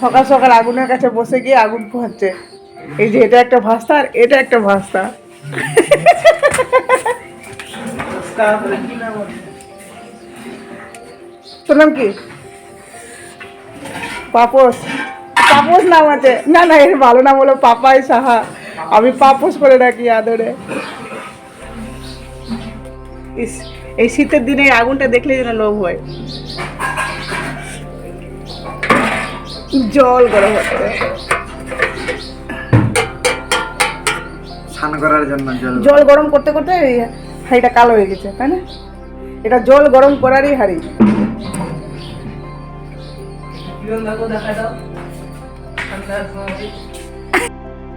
সকাল সকাল আগুনের কাছে বসে গিয়ে আগুন পোহাচ্ছে। এই যে এটা একটা ভাস্তা আর এটা একটা ভাস্তা। তোর নাম কি? পাপস পাপস নাম আছে। না না এর ভালো নাম হলো পাপাই সাহা। আমি পাপস করে রাখি আদরে। এই শীতের দিনে এই আগুনটা দেখলে যেন লোভ হয়। জল গরম হচ্ছে। স্নান করার জন্য জল জল গরম করতে করতে হাঁড়িটা কালো হয়ে গেছে তাই না? এটা জল গরম করারই হাঁড়ি।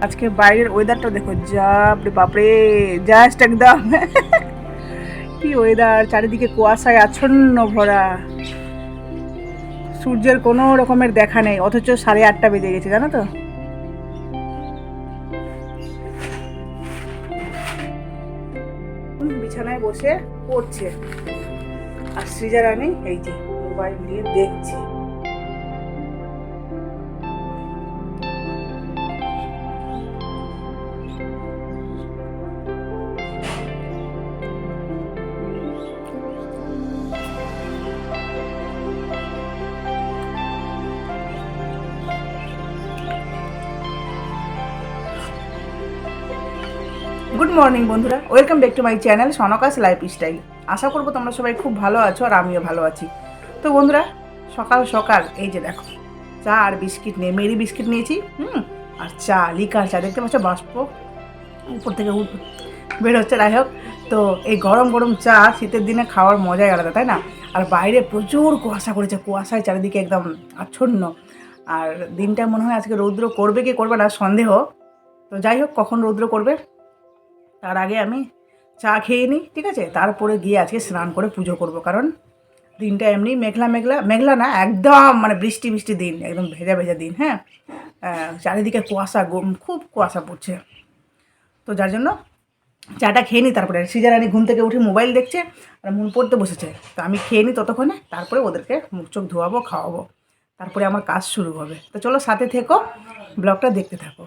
আজকে বাইরের ওয়েদারটা দেখো বাপরে বাপরে জাস্ট একদম। কি ওয়েদার চারিদিকে কুয়াশায় আচ্ছন্ন ভরা। সূর্যের কোনো রকমের দেখা নেই, অথচ সাড়ে আটটা বেজে গেছে, জানো তো? বিছানায় বসে পড়ছে। আর সৃজা রানী, এই যে মোবাইল নিয়ে দেখছে। গুড মর্নিং বন্ধুরা। Welcome back to my channel সনকাস life style আশা করব তোমরা সবাই খুব ভালো আছো আর আমিও ভালো আছি। তো বন্ধুরা, সকাল সকাল, এই যে দেখো, চা আর বিস্কিট নিয়ে, মেরি বিস্কিট নিয়েছি, হুম? আর চা, লিকার চা, দেখতে পাচ্ছ বাষ্প উপর থেকে উঠ, বের হচ্ছে, যাই হোক। তো এই গরম গরম চা শীতের দিনে খাওয়ার মজাই আলাদা, তাই না? আর বাইরে প্রচুর কুয়াশা করেছে কুয়াশায় চারিদিকে একদম আচ্ছন্ন। আর দিনটা মনে হয় আজকে রৌদ্র করবে কি করবে না, সন্দেহ। তো যাই হোক, কখন রৌদ্র করবে? তার আগে আমি চা খেয়ে নিই, ঠিক আছে? তারপরে গিয়ে আজকে স্নান করে পুজো করব, কারণ দিনটা এমনি মেঘলা মেঘলা মেঘলা না, একদম মানে বৃষ্টি বৃষ্টি দিন, একদম ভেজা ভেজা দিন হ্যাঁ? চারিদিকে কুয়াশা, গম, খুব কুয়াশা পড়ছে। তো যার জন্য চাটা খেয়ে নিই, তারপরে সিজারানি ঘুম থেকে উঠে মোবাইল দেখছে, আর মন পড়তে বসেছে। তো আমি খেয়ে নিই ততক্ষণে, তারপরে ওদেরকে মুখ, চোখ ধোয়াবো, খাওয়াবো। তারপরে আমার কাজ শুরু হবে। তো চলো সাথে থেকো, ব্লগটা দেখতে থাকো।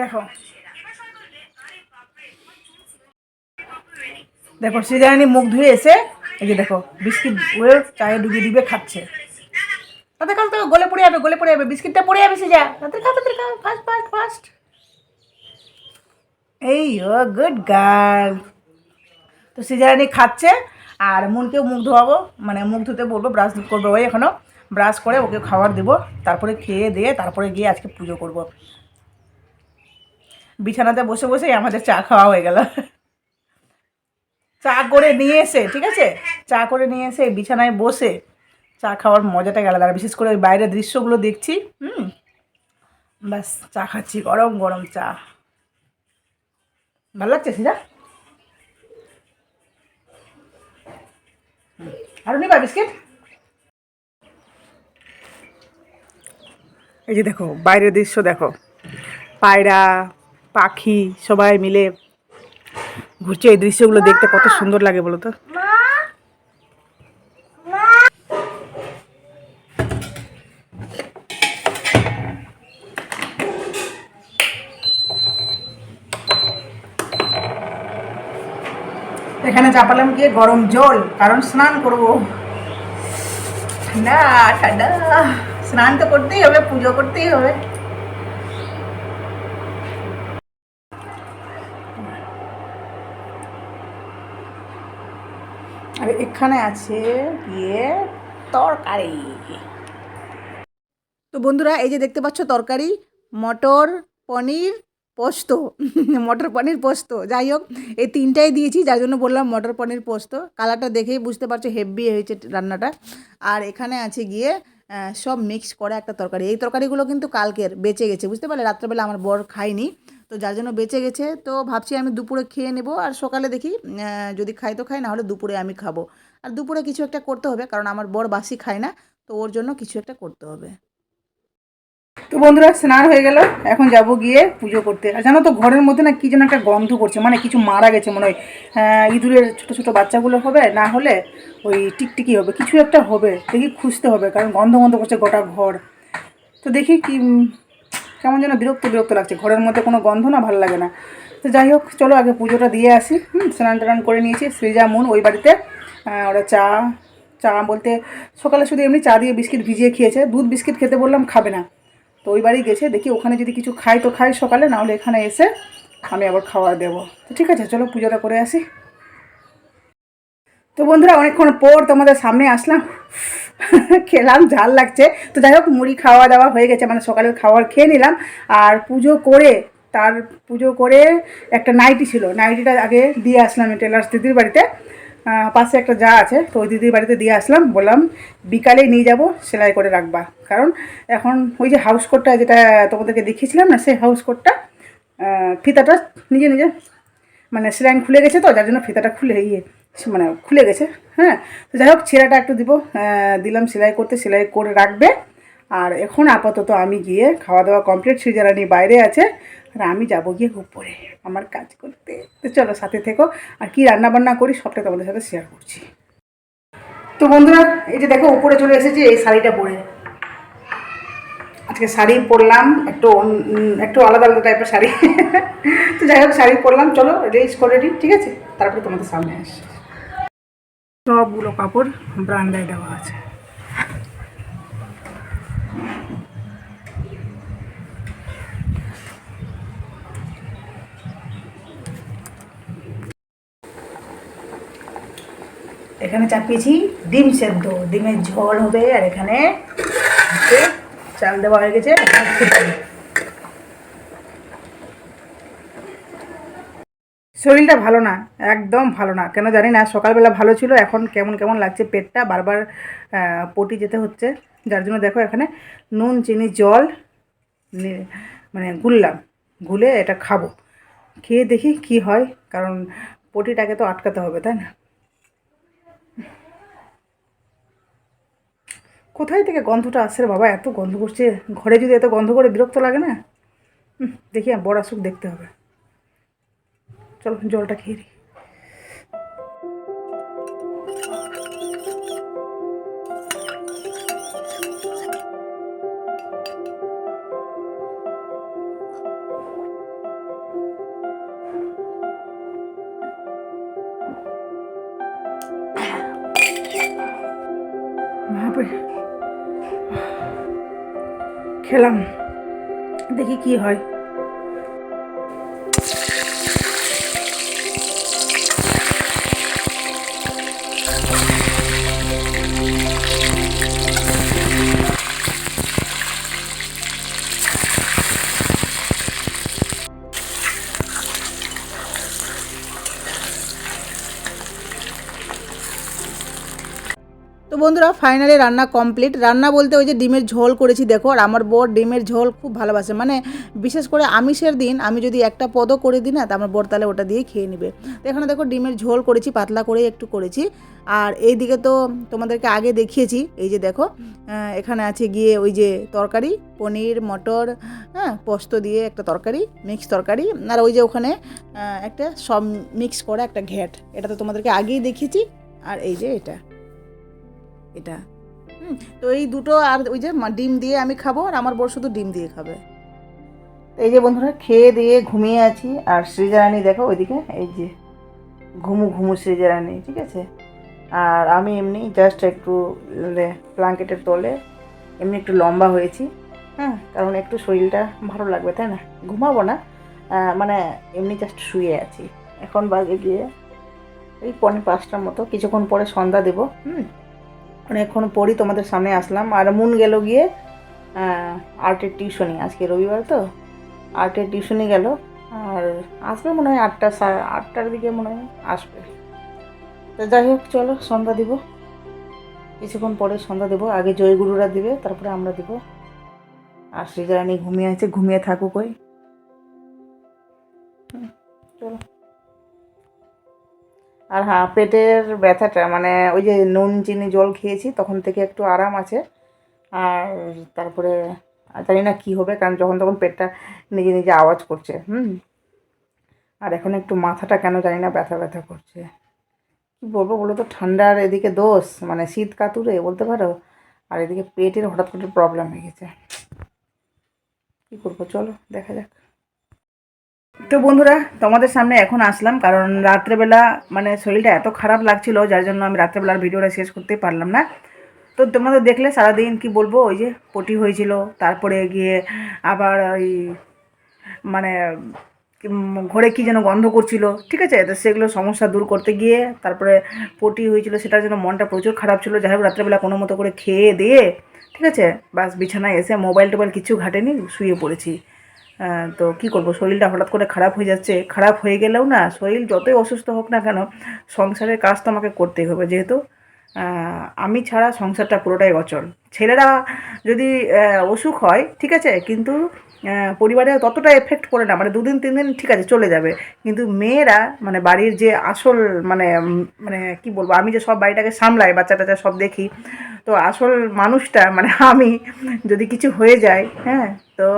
দেখো। দেখো সিজারানি মুখ ধুয়ে এসে, এই যে দেখো, বিস্কিট ওয়ে চায়ে ডুবিয়ে ডুবিয়ে খাচ্ছে। তাতে খাও তো গলে পড়ে যাবে, গলে পড়ে যাবে, বিস্কিটটা পড়ে যাবে সিজা। তাদের খাও তাদের খাও ফাস্ট ফাস্ট ফাস্ট এই ও গুড গার্ল তো সিজারানি খাচ্ছে, আর মনকেও মুখ ধোয়াবো মানে মুখ ধুতে বলব ব্রাশ করব ওই এখনও ব্রাশ করে ওকে খাবার দেবো, তারপরে খেয়ে দিয়ে তারপরে গিয়ে আজকে পুজো করব। বিছানাতে বসে বসেই আমাদের চা খাওয়া হয়ে গেল। চা করে নিয়ে এসে, ঠিক আছে? চা করে নিয়ে এসে বিছানায় বসে চা খাওয়ার মজাটা গেল। আর বিশেষ করে ওই বাইরের দৃশ্যগুলো দেখছি, হুম? ব্যাস, চা খাচ্ছি, গরম গরম চা। ভালো লাগছে সিজা আরও নিবা বিস্কিট? এই যে দেখো, বাইরের দৃশ্য দেখো। পায়রা, পাখি, সবাই মিলে ঘুরছে। এই দৃশ্যগুলো দেখতে কত সুন্দর লাগে বলো তো। এখানে চাপালাম গিয়ে গরম জল, কারণ স্নান করব। ঠান্ডা ঠান্ডা। স্নান তো করতেই হবে, পুজো করতেই হবে। আর এখানে আছে গিয়ে তরকারি। তো বন্ধুরা, এই যে দেখতে পাচ্ছ তরকারি, মটর, পনির, পোস্ত। মটর, পনির, পোস্ত। যাই হোক, এই তিনটাই দিয়েছি, যার জন্য বললাম মটর, পনির, পোস্ত। কালারটা দেখেই বুঝতে পারছ, হেভি হয়েছে রান্নাটা। আর এখানে আছে গিয়ে সব মিক্স করা একটা তরকারি। এই তরকারিগুলো কিন্তু কালকের, বেঁচে গেছে, বুঝতে পারলে? রাত্রেবেলা আমার বর খাইনি তো যার জন্য বেঁচে গেছে, তো ভাবছি আমি দুপুরে খেয়ে নেব, আর সকালে দেখি যদি খাই তো খাই না হলে দুপুরে আমি খাব। আর দুপুরে কিছু একটা করতে হবে, কারণ আমার বর বাসি খায় না তো তো ওর জন্য কিছু একটা করতে হবে। তো বন্ধুরা, স্নান হয়ে গেল। এখন যাব গিয়ে পুজো করতে। আর জানো তো, ঘরের মধ্যে না কি যেন একটা গন্ধ করছে। মানে কিছু মারা গেছে মনে হয়। ইঁদুরের ছোটো ছোটো বাচ্চাগুলো হবে, না হলে ওই টিকটিকি হবে। কিছু একটা হবে, দেখি খুঁজতে হবে, কারণ গন্ধ গন্ধ করছে গোটা ঘর। তো দেখি কি কেমন যেন বিরক্ত বিরক্ত লাগছে। ঘরের মধ্যে কোনো গন্ধ না, ভালো লাগে না। তো যাই হোক, চলো আগে পুজোটা দিয়ে আসি। হুম, স্নান টান করে নিয়েছি। সৃজা, মুন ওই বাড়িতে। ওরা চা চা বলতে সকালে শুধু এমনি চা দিয়ে বিস্কিট ভিজিয়ে খেয়েছে। দুধ বিস্কিট খেতে বললাম খাবে না। তো ওই বাড়ি গেছে, দেখি ওখানে যদি কিছু খাই তো খাই সকালে, নাহলে এখানে এসে আমি আবার খাওয়া দেবো। তো ঠিক আছে, চলো পুজোটা করে আসি। তো বন্ধুরা, অনেকক্ষণ পর তোমাদের সামনে আসলাম। খেলাম, ঝাল লাগছে। তো যাই হোক, মুড়ি খাওয়া দাওয়া হয়ে গেছে মানে সকালের খাবার খেয়ে নিলাম। আর পুজো করে, তার পুজো করে একটা নাইটি ছিল। নাইটিটা আগে দিয়ে আসলাম টেলার্স দিদির বাড়িতে। পাশে একটা যা আছে, তো ওই দিদির বাড়িতে দিয়ে আসলাম, বললাম বিকালে নিয়ে যাব, সেলাই করে রাখবা। কারণ এখন ওই যে হাউস কোটটা যেটা তোমাদেরকে দেখিয়েছিলাম না, সেই হাউস কোটটা ফিতাটা নিজে নিজে মানে সেলাইন খুলে গেছে তো, যার জন্য ফিতাটা খুলে ইয়ে মানে খুলে গেছে হ্যাঁ। তো যাই হোক, ছেঁড়াটা একটু দিব দিলাম সেলাই করতে, সেলাই করে রাখবে। আর এখন আপাতত আমি গিয়ে খাওয়া দাওয়া কমপ্লিট সিজারানি বাইরে আছে আর আমি যাব গিয়ে উপরে আমার কাজ করতে। তো চলো সাথে থেকো, আর কি রান্না বান্না করি সবটা তোমাদের সাথে শেয়ার করছি। তো বন্ধুরা, এই যে দেখো উপরে চলে এসেছি, এই শাড়িটা পরে। আজকে শাড়ি পরলাম, একটু একটু আলাদা আলাদা টাইপের শাড়ি। তো যাই হোক, শাড়ি পরলাম, চলো রেজ করে নিই, ঠিক আছে? তারপরে তোমাদের সামনে আসি সবগুলো কাপড় ব্রান্ডায় দেওয়া আছে। এখানে চাপিয়েছি ডিম সেদ্ধ। ডিমের ঝোল হবে আর এখানে চাল দেওয়া হয়ে গেছে। শরীরটা ভালো না, একদম ভালো না। কেন জানি না, সকালবেলা ভালো ছিল, এখন কেমন কেমন লাগছে পেটটা, বারবার পটি যেতে হচ্ছে। যার জন্য দেখো এখানে নুন, চিনি, জল মানে গুললাম। গুলে এটা খাব। খেয়ে দেখি কি হয়, কারণ পটিটাকে তো আটকাতে হবে, তাই না? কোথায় থেকে গন্ধটা আসছে বাবা? এত গন্ধ করছে। ঘরে যদি এত গন্ধ করে বিরক্ত লাগে না? দেখি বড় আসুক, দেখতে হবে। চলো, জলটা খেয়ে নিই খেলাম। দেখি কি হয়। তো বন্ধুরা ফাইনালি রান্না কমপ্লিট রান্না বলতে ওই যে ডিমের ঝোল করেছি, দেখো, আর আমার বর ডিমের ঝোল খুব ভালোবাসে। মানে বিশেষ করে আমিষের দিন, আমি যদি একটা পদও করে দিই না, তা আমার বর তাহলে ওটা দিয়ে খেয়ে নেবে। তো এখানে দেখো, ডিমের ঝোল করেছি, পাতলা করে একটু করেছি। আর এই দিকে তো তোমাদেরকে আগে দেখিয়েছি, এই যে দেখো এখানে আছে গিয়ে ওই যে তরকারি, পনির, মটর হ্যাঁ পোস্ত দিয়ে একটা তরকারি, মিক্স তরকারি, আর ওই যে ওখানে একটা সব মিক্স করা একটা ঘ্যাট। এটা তো তোমাদেরকে আগেই দেখিয়েছি, আর এই যে এটা। এটা। হুম, তো এই দুটো আর ওই যে ডিম দিয়ে আমি খাব আর আমার বর শুধু ডিম দিয়ে খাবে। এই যে বন্ধুরা, খেয়ে দিয়ে ঘুমিয়ে আছি। আর সৃজারানি দেখো ওইদিকে, এই যে ঘুমু ঘুমু সৃজারানি, ঠিক আছে? আর আমি এমনি জাস্ট একটু ব্ল্যাঙ্কেটের তলে এমনি একটু লম্বা হয়েছি। হ্যাঁ কারণ একটু শরীরটা ভালো লাগবে, তাই না? ঘুমাবো না। মানে এমনি জাস্ট শুয়ে আছি। এখন বাজে গিয়ে এই পনেরো পাঁচটার মতো। কিছুক্ষণ পরে সন্ধ্যা দেবো। হুম অনেকক্ষণ পরই তোমাদের সামনে আসলাম। আর মুন গেল গিয়ে আর্টের টিউশনি। আজকে রবিবার তো, আর্টের টিউশনি গেল। আর আসবে মনে হয় আটটা আটটার দিকে মনে হয় আসবে। তো যাই হোক, চলো সন্ধ্যা দিব। কিছুক্ষণ পরে সন্ধ্যা দেবো। আগে জয়গুরুরা দিবে, তারপরে আমরা দিব। আর সৃজারানি ঘুমিয়ে আছে, ঘুমিয়ে থাকুক ওই। চলো। আর হ্যাঁ পেটের ব্যথাটা মানে ওই যে নুন, চিনি, জল খেয়েছি, তখন থেকে একটু আরাম আছে। আর তারপরে জানি না কী হবে, কারণ যখন তখন পেটটা নিজে নিজে আওয়াজ করছে, হুম। আর এখন একটু মাথাটা কেন জানি না ব্যথা ব্যথা করছে। কী বলব বলো তো, ঠান্ডার এদিকে দোষ মানে শীত কাতুরে, বলতে পারো? আর এদিকে পেটের হঠাৎ করে প্রবলেম হয়ে গেছে। কী করব, চলো, দেখা যাক। তো বন্ধুরা, তোমাদের সামনে এখন আসলাম কারণ রাত্রেবেলা মানে শরীরটা এত খারাপ লাগছিল, যার জন্য আমি রাত্রেবেলার ভিডিওটা শেষ করতে পারলাম না। তো তোমরা তো দেখলে সারাদিন কি বলব, ওই যে পটি হয়েছিল, তারপরে গিয়ে আবার ওই মানে ঘরে কি যেন গন্ধ করছিল, ঠিক আছে? তো সেগুলো সমস্যা দূর করতে গিয়ে তারপরে পটি হয়েছিল, সেটার জন্য মনটা প্রচুর খারাপ ছিল। যাই হোক, রাত্রেবেলা কোনো মতো করে খেয়ে দিয়ে, ঠিক আছে? বাস বিছানায় এসে মোবাইল টোবাইল কিছু ঘাটেনি, শুয়ে পড়েছি। তো কি করব? শরীরটা হঠাৎ করে খারাপ হয়ে যাচ্ছে। খারাপ হয়ে গেলেও না, শরীর যতই অসুস্থ হোক না কেন, সংসারের কাজ তো আমাকে করতেই হবে যেহেতু। আমি ছাড়া সংসারটা পুরোটাই অচল। ছেলেরা যদি অসুখ হয়, ঠিক আছে, কিন্তু পরিবারে ততটা এফেক্ট পড়ে না। মানে দুদিন, তিন দিন ঠিক আছে, চলে যাবে। কিন্তু মেয়েরা মানে বাড়ির যে আসল মানে মানে কি বলব, আমি যে সব বাড়িটাকে সামলাই, বাচ্চা টাচ্চা সব দেখি, তো আসল মানুষটা মানে আমি যদি কিছু হয়ে যায় হ্যাঁ তো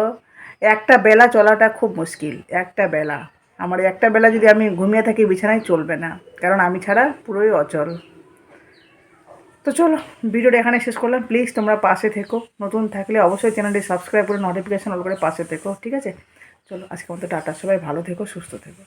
একটা বেলা চলাটা খুব মুশকিল, একটা বেলা। আমার একটা বেলা যদি আমি ঘুমিয়ে থাকি, বিছানায় চলবে না, কারণ আমি ছাড়া পুরোই অচল। তো চলো, ভিডিওটা এখানে শেষ করলাম। প্লিজ তোমরা পাশে থেকো। নতুন থাকলে অবশ্যই চ্যানেলটি সাবস্ক্রাইব করে নোটিফিকেশান অল করে পাশে থেকো, ঠিক আছে? চলো আজকে মতো টাটা। সবাই ভালো থেকো, সুস্থ থেকো।